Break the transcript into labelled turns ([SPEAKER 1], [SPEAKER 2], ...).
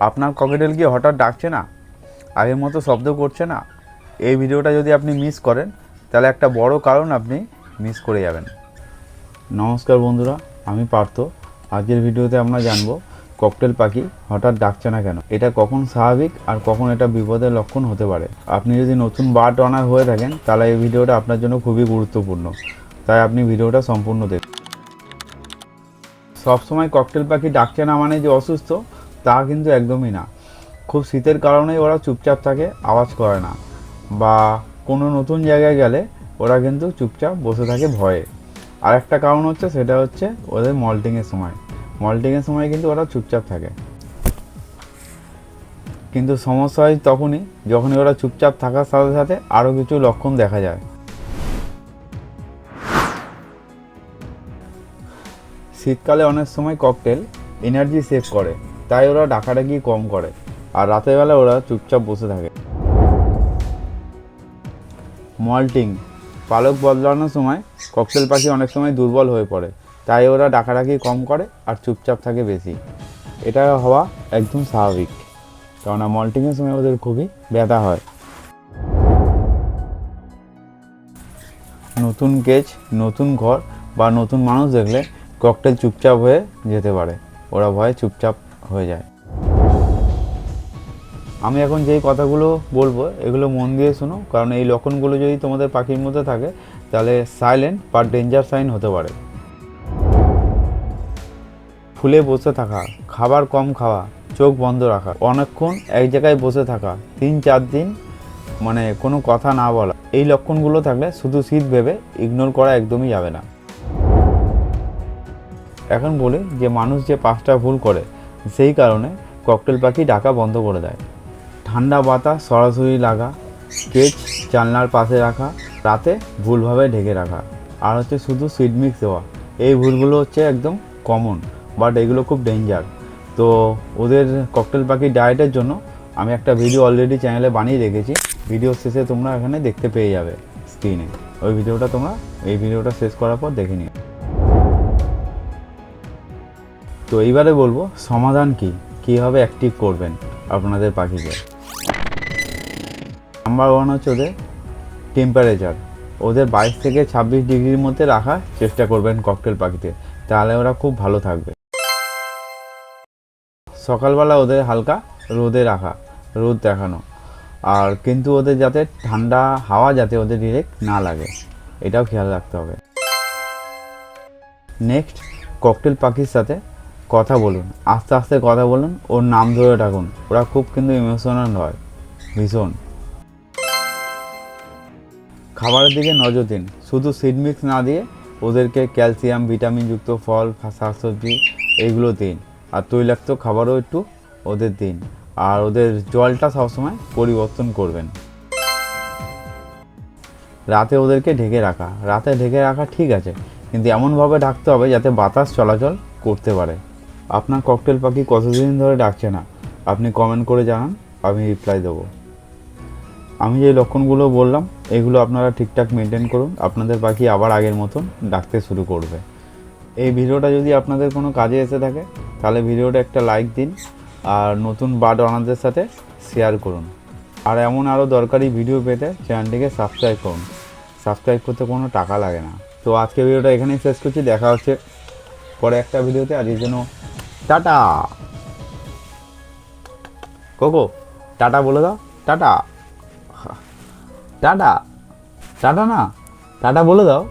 [SPEAKER 1] আপনার ককেটেল কি হঠাৎ ডাকছে না? আগের মতো শব্দ করছে না? এই ভিডিওটা যদি আপনি মিস করেন, তাহলে একটা বড় কারণ আপনি মিস করে যাবেন। নমস্কার বন্ধুরা, আমি পার্থ। আজকের ভিডিওতে আমরা জানব ককটেল পাখি হঠাৎ ডাকছে না কেন? এটা কখন স্বাভাবিক আর কখন এটা বিপদের লক্ষণ হতে পারে? আপনি যদি নতুন বার্ড অনার হয়ে থাকেন, তাহলে এই ভিডিওটা আপনার জন্য খুবই গুরুত্বপূর্ণ। তাই আপনি ভিডিওটা সম্পূর্ণ দেখুন। সবসময় ককটেল পাখি ডাকছে না মানে যে অসুস্থ তা কিন্তু একদমই না। খুব শীতের কারণেই ওরা চুপচাপ থাকে, আওয়াজ করে না। বা কোনো নতুন জায়গায় গেলে ওরা কিন্তু চুপচাপ বসে থাকে ভয়ে। আর একটা কারণ হচ্ছে, সেটা হচ্ছে ওদের মল্টিংয়ের সময়। মল্টিংয়ের সময় কিন্তু ওরা চুপচাপ থাকে। কিন্তু সমস্যা হয় তখনই যখনই ওরা চুপচাপ থাকার সাথে সাথে আরও কিছু লক্ষণ দেখা যায়। শীতকালে অনেক সময় ককটেল এনার্জি সেভ করে। তাই ওরা ডাকাডাকি কম করে। আর রাতের বেলা ওরা চুপচাপ বসে থাকে। মল্টিং, পালক বদলানোর সময় ককটেল পাখি অনেক সময় দুর্বল হয়ে পড়ে। তাই ওরা ডাকাডাকি কম করে আর চুপচাপ থাকে বেশি। এটা হওয়া একদম স্বাভাবিক। কেননা মল্টিংয়ের সময় ওদের খুবই ব্যথা হয়। নতুন কেজ নতুন ঘর বা নতুন মানুষ দেখলে ককটেল চুপচাপ হয়ে যেতে পারে। ওরা ভয়ে চুপচাপ হয়ে যায়। আমি এখন যেই কথাগুলো বলব, এগুলো মন দিয়ে শোনো, কারণ এই লক্ষণগুলো যদি তোমাদের পাখির মধ্যে থাকে, তাহলে সাইলেন্ট বা ডেঞ্জার সাইন হতে পারে। ফুলে বসে থাকা, খাবার কম খাওয়া, চোখ বন্ধ রাখা, অনেকক্ষণ এক জায়গায় বসে থাকা, তিন চার দিন মানে কোনো কথা না বলা, এই লক্ষণগুলো থাকলে শুধু শীত ভেবে ইগনোর করা একদমই যাবে না। এখন বলি যে মানুষ যে পাঁচটা ভুল করে সেই কারণে ককটেল পাখি ডাকা বন্ধ করে দেয়। ঠান্ডা বাতাস, সরাসরি লাগা, কেচ, জানলার পাশে রাখা, রাতে ভুলভাবে ঢেকে রাখা। আর হচ্ছে শুধু সিড মিক্স দেওয়া। এই ভুলগুলো হচ্ছে একদম কমন বাট এগুলো খুব ডেঞ্জার তো ওদের ককটেল পাখির ডায়েটের জন্য আমি একটা ভিডিও অলরেডি চ্যানেলে বানিয়ে রেখেছি। ভিডিও শেষে তোমরা এখানে দেখতে পেয়ে যাবে স্ক্রিনে ওই ভিডিওটা তোমরা, এই ভিডিওটা শেষ করার পর দেখে নিও। তো এইবারে বলব, সমাধান কি? কীভাবে অ্যাক্টিভ করবেন আপনাদের পাখিকে? নাম্বার ওয়ান হচ্ছে ওদের টেম্পারেচার ওদের বাইশ থেকে ছাব্বিশ ডিগ্রির মধ্যে রাখার চেষ্টা করবেন ককটেল পাখিতে, তাহলে ওরা খুব ভালো থাকবে। সকালবেলা ওদের হালকা রোদে রাখা, রোদ দেখানো। আর কিন্তু ওদের যাতে ঠান্ডা হাওয়া যাতে ওদের ডিরেক্ট না লাগে, এটাও খেয়াল রাখতে হবে। নেক্সট ককটেল পাখির সাথে কথা বলুন, আস্তে আস্তে কথা বলুন, ওর নাম ধরে ডাকুন। ওরা খুব কিন্তু ইমোশনাল হয়, ভীষণ। খাবারের দিকে নজর দিন, শুধু সিড মিক্স না দিয়ে ওদেরকে ক্যালসিয়াম ভিটামিনযুক্ত ফল শাকসবজি এইগুলো দিন। আর তৈলাক্ত খাবারও একটু ওদের দিন। আর ওদের জলটা সবসময় পরিবর্তন করবেন। রাতে ওদেরকে ঢেকে রাখা। রাতে ঢেকে রাখা ঠিক আছে, কিন্তু এমনভাবে ঢাকতে হবে যাতে বাতাস চলাচল করতে পারে। আপনার ককটেল পাখি কতদিন ধরে ডাকছে না? আপনি কমেন্ট করে জানান, আমি রিপ্লাই দেবো। আমি যে লক্ষণগুলো বললাম, এগুলো আপনারা ঠিকঠাক মেনটেন করুন। আপনাদের পাখি আবার আগের মতন ডাকতে শুরু করবে। এই ভিডিওটা যদি আপনাদের কোনো কাজে এসে থাকে, তাহলে ভিডিওটা একটা লাইক দিন আর নতুন বার্ড অনারদের সাথে শেয়ার করুন। আর এমন আরও দরকারি ভিডিও পেতে চ্যানেলটিকে সাবস্ক্রাইব করুন। সাবস্ক্রাইব করতে কোনো টাকা লাগে না। তো আজকে ভিডিওটা এখানেই শেষ করছি। দেখা হচ্ছে পরে একটা ভিডিওতে আজকের জন্য টাটা। কোকো টাটা বলে দাও। টাটা। টাটা। টাটা না টাটা বলে দাও।